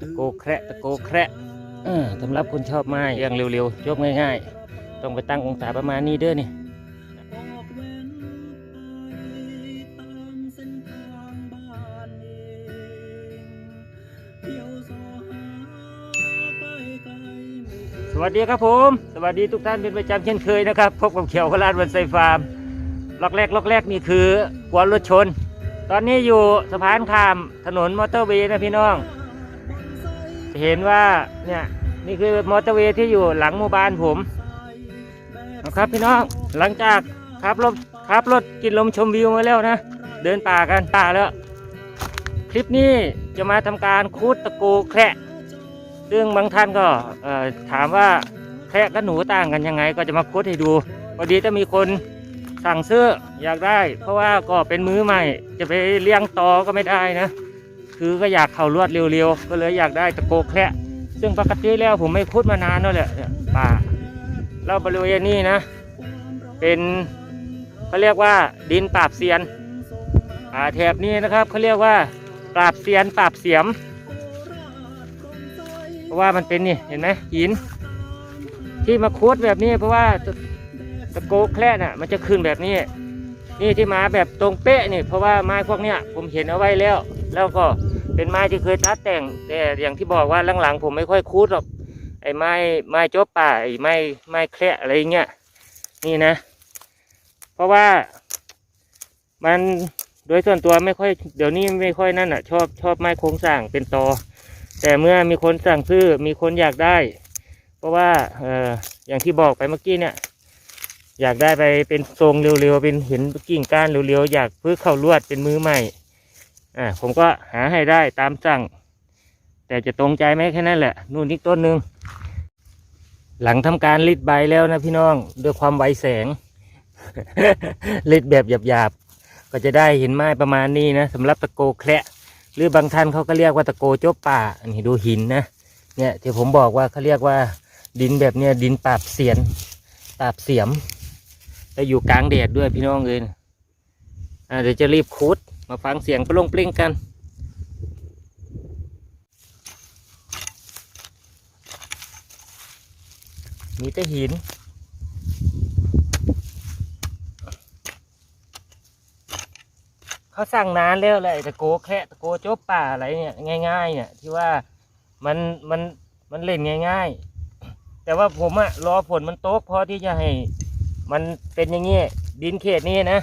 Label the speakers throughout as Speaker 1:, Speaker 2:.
Speaker 1: ตะโกแคระตะโกแคระเออสำหรับคนชอบไม้เรียงเร็วๆยกง่ายๆ ต้องไปตั้งองศาประมาณนี้เด้อนี่สวัสดีครับผม สวัสดีทุกท่านเป็นประจำเช่นเคยนะครับ พบกับเขียวพลาดวันไซฟาร์มล็อกแรกล็อกแรกนี่คือกวนรถชน ตอนนี้อยู่สะพานข้ามถนนมอเตอร์เวย์นะพี่น้องจะ เห็นว่าเนี่ยนี่คือมอเตอร์เวย์ที่อยู่หลังหมู่บ้านผมนะครับพี่น้องหลังจากขับรถขับรถกินลมชมวิวมาแล้วนะ เดินป่ากันป่าแล้ว คลิปนี้จะมาทำการคูดตะโกแคระซึ่งบางท่านก็ถามว่าแพะกับหนูต่างกันยังไง ก็จะมาค้ดให้ดูพอดีจะมีคนสั่งซื้ออยากได้ เพราะว่าก็เป็นมือใหม่ จะไปเลี้ยงตอก็ไม่ได้นะ คือก็อยากเข่ารวดเร็วๆ ก็เลยอยากได้ตะโกแคระซึ่งปกติแล้วผมไม่คุดมานานแล้วแหละป่าแล้วบริเวณนี้นะ เป็นเขาเรียกว่าดินปราบเซียนป่าแถบนี้นะครับเขาเรียกว่าปราบเซียนปราบเสียมเพราะว่ามันเป็นนี่เห็นไหมหิน ที่มาโคดแบบนี้เพราะว่าตะตะโกแคร่น่ะ มันจะขึ้นแบบนี้ นี่ที่มาแบบตรงเป๊ะนี่เพราะว่าไม้พวกเนี้ยผมเห็นเอาไว้แล้ว แล้วก็ เป็นไม้ที่เคยตัดแต่ง แต่อย่างที่บอกว่าหลังๆ ผมไม่ค่อยคูดหรอก ไอ้ไม้ไม้จบป่าไอ้ไม้ไม้แคร่อะไรเงี้ยนี่นะ เพราะว่า มันโดยส่วนตัวไม่ค่อย เดี๋ยวนี้ไม่ค่อยนั่นอะ ชอบชอบไม้โครงสร้างเป็นตอ แต่เมื่อมีคนสั่งซื้อมีคนอยากได้ เพราะว่าเอออย่างที่บอกไปเมื่อกี้เนี่ย อยากได้ไปเป็นทรงเร็วๆเป็นเห็นกิ่งก้านเร็วๆอยากเพื่อเข้าลวดเป็นมือใหม่ อ่าผมก็หาให้ได้ตามสั่ง แต่จะตรงใจไหมแค่นั้นแหละ นู่นอีกต้นหนึ่งหลังทำการรีดใบแล้วนะพี่น้องด้วยความไวแสงรีดแบบหยาบๆก็จะได้เห็นไม้ประมาณนี้นะสำหรับตะโกแคระหรือบางท่านเขาก็เรียกว่าตะโกโจบป่าอันนี้ดูหินนะเนี่ยที่ผมบอกว่าเขาเรียกว่าดินแบบเนี้ยดินปราบเสียนปราบเสียมแล้วอยู่กลางแดดด้วยพี่น้องเลยอ่าเดี๋ยวจะรีบคูด มาฟังเสียงปลงปลิ้งกัน มีแต่หินเขาสั่งนานแล้วแหละตะโกแค่ตะโกโจบป่าอะไรเนี่ยง่าย ๆ เนี่ยที่ว่ามันมันมันเล่นง่าย ๆ แต่ว่าผมอะรอฝนมันโตกพอที่จะให้ มันเป็นอย่างงี้ดินเขตนี้นะ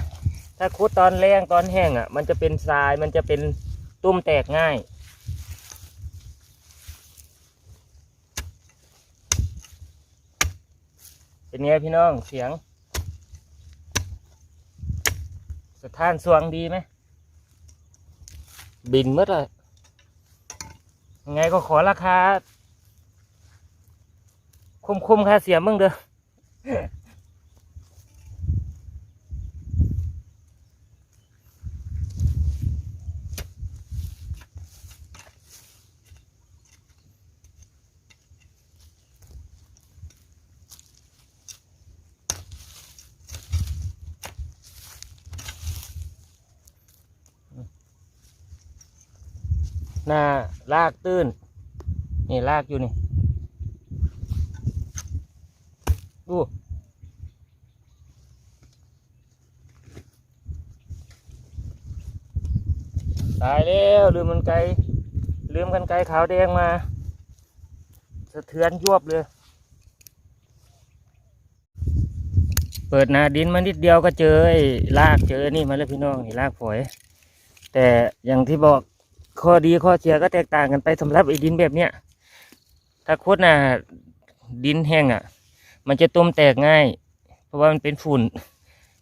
Speaker 1: ถ้าคุดตอนแรงตอนแห้งอะ มันจะเป็นทรายมันจะเป็นตุ้มแตกง่าย เป็นไงพี่น้องเสียง สถานสวงดีไหม บินมืดเลยยังไงก็ขอราคา คุ้มๆค่าเสียมึงเด้อ หน้าลากตื้น นี่ลากอยู่นี่ ดู ตายแล้วลืมมันไกลลืมกันไกลขาวแดงมา สะเทือนยวบเลย เปิดนาดินมานิดเดียวก็เจอไอ้ลากเจอนี่มาแล้วพี่น้องนี่ลากฝอย แต่อย่างที่บอก ข้อดีข้อเสียก็แตกต่างกันไปสำหรับไอ้ดินแบบเนี้ยถ้าโคตรน่ะดินแห้งอะ มันจะต้มแตกง่าย เพราะว่ามันเป็นฝุ่น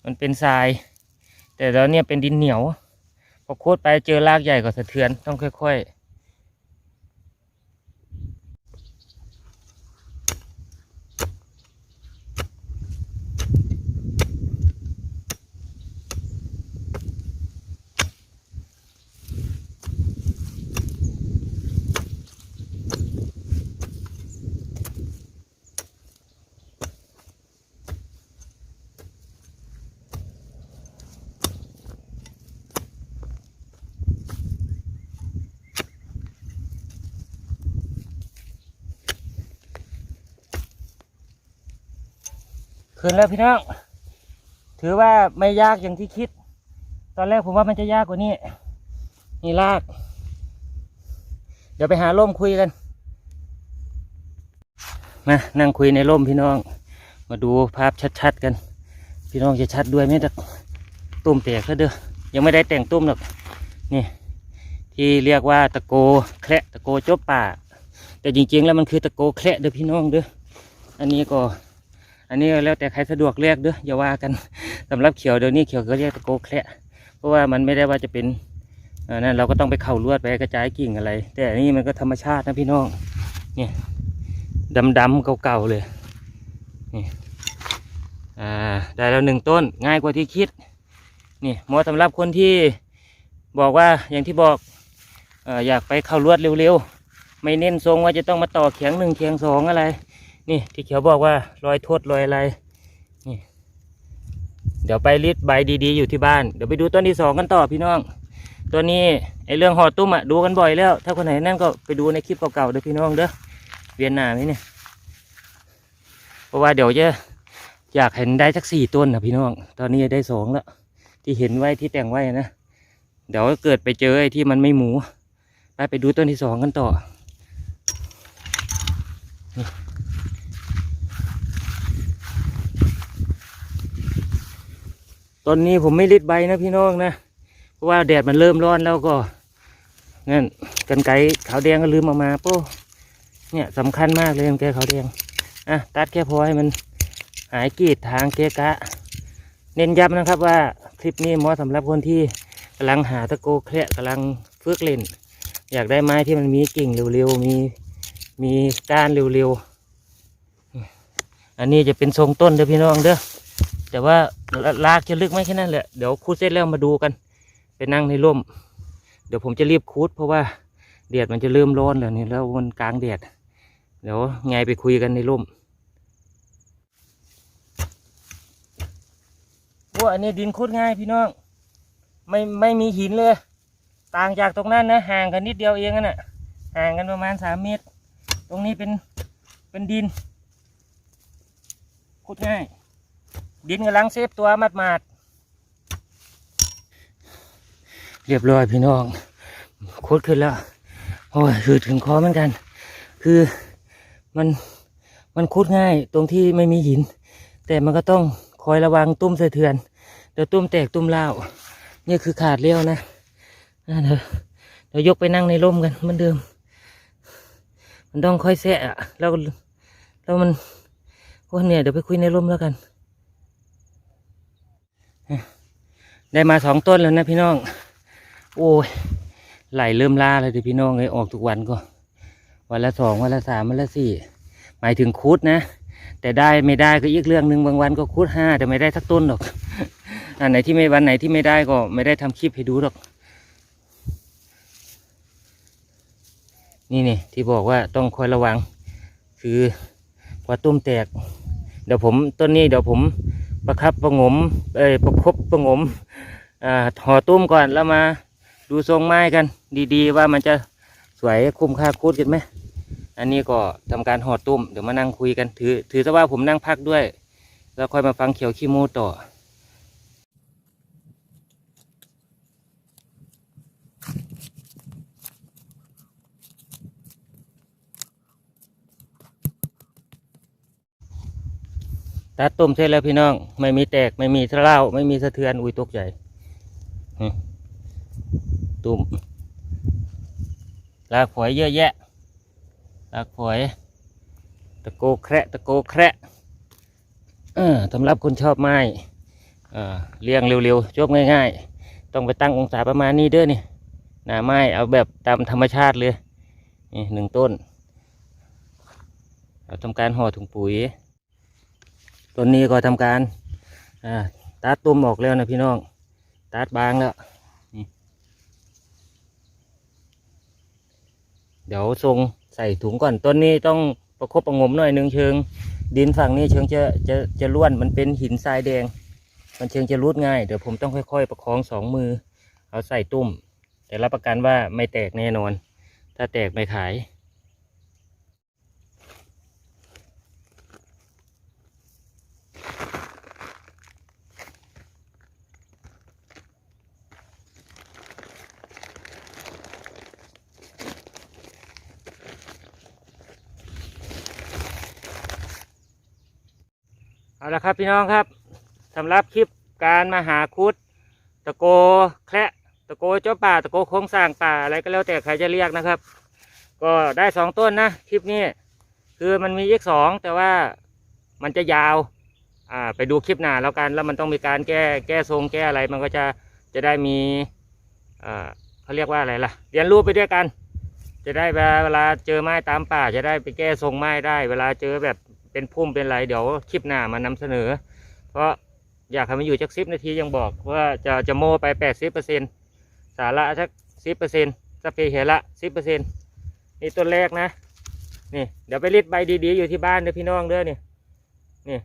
Speaker 1: มันเป็นทราย แต่แล้วเนี่ยเป็นดินเหนียวพอโคตรไปเจอรากใหญ่ก็สะเทือนต้องค่อย ขึ้นแล้วพี่น้อง ถือว่าไม่ยากอย่างที่คิด ตอนแรกผมว่ามันจะยากกว่านี้ นี่ลาก เดี๋ยวไปหาร่มคุยกันมานั่งคุยในร่มพี่น้อง มาดูภาพชัดๆกัน พี่น้องจะชัดด้วยไหมแต่ตุ้มแตกแล้วเด้อยังไม่ได้แต่งตุ้มหรอกนี่ ที่เรียกว่าตะโกแคระตะโกจบป่า แต่จริงๆแล้วมันคือตะโกแคระเด้อพี่น้องเด้ออันนี้ก็ อันนี้แล้วแต่ใครสะดวกเรียกเด้ออย่าว่ากันสำหรับเขียวเดี๋ยวนี้เขียวก็เรียกตะโกแคระเพราะว่ามันไม่ได้ว่าจะเป็นอนั่นเราก็ต้องไปเข่าลวดไปกระจายกิ่งอะไร แต่อันนี้มันก็ธรรมชาตินะพี่น้องเนี่ยดำๆเก่าๆเลยนี่อ่าได้แล้วหนึ่งต้นง่ายกว่าที่คิดนี่เหมาะสำหรับคนที่บอกว่าอย่างที่บอกอออยากไปเข้าลวดเร็วๆ ไม่เน้นทรงว่าจะต้องมาต่อเขียงหนึ่งเขียงสองอะไร นี่ที่เขียวบอกว่ารอยโทษรอยอะไรนี่เดี๋ยวไปรีดใบดีๆอยู่ที่บ้านเดี๋ยวไปดูต้นที่สองกันต่อพี่น้องตัวนี้ไอเรื่องหอตุ้มอะดูกันบ่อยแล้ว ถ้าคนไหนนั่นก็ไปดูในคลิปเก่าๆเด้อพี่น้องเด้อเวียนหนาไหมเนี่ยเพราะว่าเดี๋ยวจะอยากเห็นได้สักสี่ต้นนะพี่น้อง ตอนนี้ได้สองแล้ว ที่เห็นไว้ที่แต่งไว้นะเดี๋ยวเกิดไปเจอไอ้ที่มันไม่หมู ไปไปดูต้นที่สองกันต่อ ตอนนี้ผมไม่ริดใบนะพี่น้องนะ เพราะว่าแดดมันเริ่มร้อนแล้วก็งั้นกันไกรขาวแดงก็ลืมเออกมาโป้เนี่ยสำคัญมากเลยกันไกขาวแดงอะตัดแค่พอให้มันหายกีดทางเกะกะ เน้นย้ำนะครับว่าคลิปนี้เหมาะสำหรับคนที่กำลังหาตะโกแคระกำลังฝึกเล่น อยากได้ไม้ที่มันมีกิ่งเร็วๆมีมีก้านเร็วๆอันนี้จะเป็นทรงต้นเด้อพี่น้องเด้อ แต่ว่าลากจะลึกไหมแค่นั้นแหละเดี๋ยวคูดเสร็จแล้วมาดูกัน ไปนั่งในร่ม เดี๋ยวผมจะรีบคูดเพราะว่าแดดมันจะเริ่มร้อนแล้วนี่แล้วมันกลางแดดเดี๋ยวไงไปคุยกันในร่มว่าอันนี้ดินคุดง่ายพี่น้อง ไม่ไม่มีหินเลย ต่างจากตรงนั้นนะห่างกันนิดเดียวเองน่ะห่างกันประมาณสามเมตร ตรงนี้เป็นเป็นดินคุดง่าย ดินกำลังเซฟตัวมัดมาดเรียบร้อยพี่น้องโคตรขึ้นแล้วโอ้ยคือถึงคอเหมือนกัน คือมันมันคุดง่ายตรงที่ไม่มีหิน แต่มันก็ต้องคอยระวังตุ้มสะเทือนเดี๋ยวตุ้มแตกตุ้มเล่าวนี่คือขาดเลี้ยวนะนั่นเถอะเดี๋ยวยกไปนั่งในร่มกันเหมือนเดิม มันต้องค่อยแสะแล้วแล้วมันโอ้เนี่ยเดี๋ยวไปคุยในร่มแล้วกัน ได้มาสองต้นแล้วนะพี่น้อง โอ้ย ไหลเริ่มล่าเลยดิพี่น้องเลยออกทุกวันก็ วันละสองวันละสามวันละสี่ หมายถึงคุดนะ แต่ได้ไม่ได้ก็อีกเรื่องหนึ่งบางวันก็คุดห้าแต่ไม่ได้สักต้นหรอก อันไหนที่ไม่วันไหนที่ไม่ได้ก็ไม่ได้ทำคลิปให้ดูหรอก นี่นี่ที่บอกว่าต้องคอยระวัง คือกว่าตุ้มแตก เดี๋ยวผมต้นนี้เดี๋ยวผม ประครับประงมเอ้ยประคบประงมอ่าห่อตุ้มก่อนแล้วมาดูทรงไม้กัน ดีๆ ว่ามันจะสวยคุ้มค่าคูดกันไหมอันนี้ก็ทำการห่อตุ้มเดี๋ยวมานั่งคุยกันถือถือซะว่าผมนั่งพักด้วย แล้วค่อยมาฟังเขียวขี้มูต่อ ตัดต้มเสร็จแล้วพี่น้อง ไม่มีแตกไม่มีสะเล่าไม่มีสะเทือนอุ้ยตกใจตุ่มลากฝอยเยอะแยะลากฝอย ตะโกแคระตะโกแคระสำหรับคนชอบไม้เออเลี้ยงเร็วๆจบง่ายๆ ต้องไปตั้งองศาประมาณนี้เด้อนี่หนาไม้เอาแบบตามธรรมชาติเลยนี่หนึ่งต้น เราทำการห่อถุงปุ๋ย ต้นนี้ก็ทำการตัดตุ้มออกแล้วนะพี่น้องตัดบางแล้วเดี๋ยวทรงใส่ถุงก่อนต้นนี้ต้องประคบประงมหน่อยหนึ่งเชิง ดินฝั่งนี้เชิงจะจะจะล้วนมันเป็นหินทรายแดง มันเชิงจะรูดง่ายเดี๋ยวผมต้องค่อย ๆ ประคองสองมือ เอาใส่ตุ้มแต่รับประกันว่าไม่แตกแน่นอน ถ้าแตกไม่ขาย เอาละครับพี่น้องครับสำหรับคลิปการมาหาคุด ตะโกแคระตะโกเจ้าป่าตะโกโค้งสร้างป่าอะไรก็แล้วแต่ใครจะเรียกนะครับ ก็ได้สองต้นนะคลิปนี้คือมันมีอีกสองแต่ว่ามันจะยาวอ่าไปดูคลิปหน้าแล้วกันแล้วมันต้องมีการแก้แก้ทรงแก้อะไรมันก็จะจะได้มีอ่าเขาเรียกว่าอะไรล่ะ เรียนรู้ไปด้วยกัน จะได้เวลาเจอไม้ตามป่า จะได้ไปแก้ทรงไม้ได้ เวลาเจอแบบ เป็นพุ่มเป็นไรเดี๋ยวคลิปหน้ามานำเสนอ เพราะอยากให้มันอยู่จักสิบนาทียังบอกว่าจะจะโมไปแปดสิบเปอร์เซ็นสาระสักสิบเปอร์เซ็นสเปเหระสิบเปอร์เซ็นนี่ต้นแรกนะนี่เดี๋ยวไปรีดใบดีๆอยู่ที่บ้านเด้อพี่น้องเด้อนี่นี่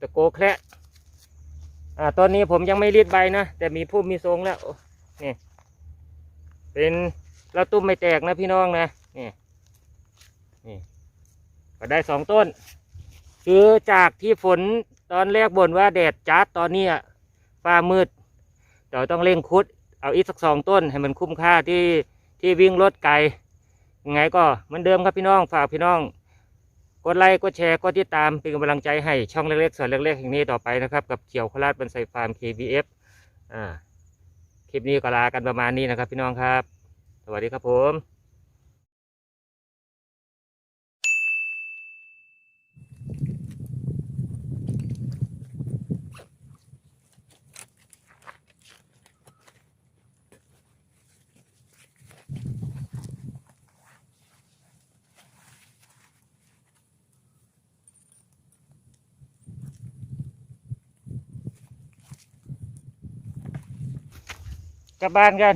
Speaker 1: ตะโกแคระอ่าตอนนี้ผมยังไม่รีดใบนะ แต่มีพุ่มมีทรงแล้วนี่เป็นเราตุ้มไม่แตกนะพี่น้องนะนี่นี่ก็ได้สองต้น คือจากที่ฝนตอนแรกบ่นว่าแดดจัดตอนนี้ฟ้ามืดเดี๋ยวต้องเร่งคุด เอาอีกสักสองต้นให้มันคุ้มค่าที่ที่วิ่งรถไกลยังไงก็เหมือนเดิมครับพี่น้องฝากพี่น้อง กดไลค์กดแชร์กดติดตามเป็นกำลังใจให้ช่องเล็กๆส่วนเล็กๆแห่งนี้ต่อไปนะครับ กับเขียวโคราชบันไซฟาร์ม KBF อ่าคลิปนี้ก็ลากันประมาณนี้นะครับพี่น้องครับ สวัสดีครับผม กลับบ้านกัน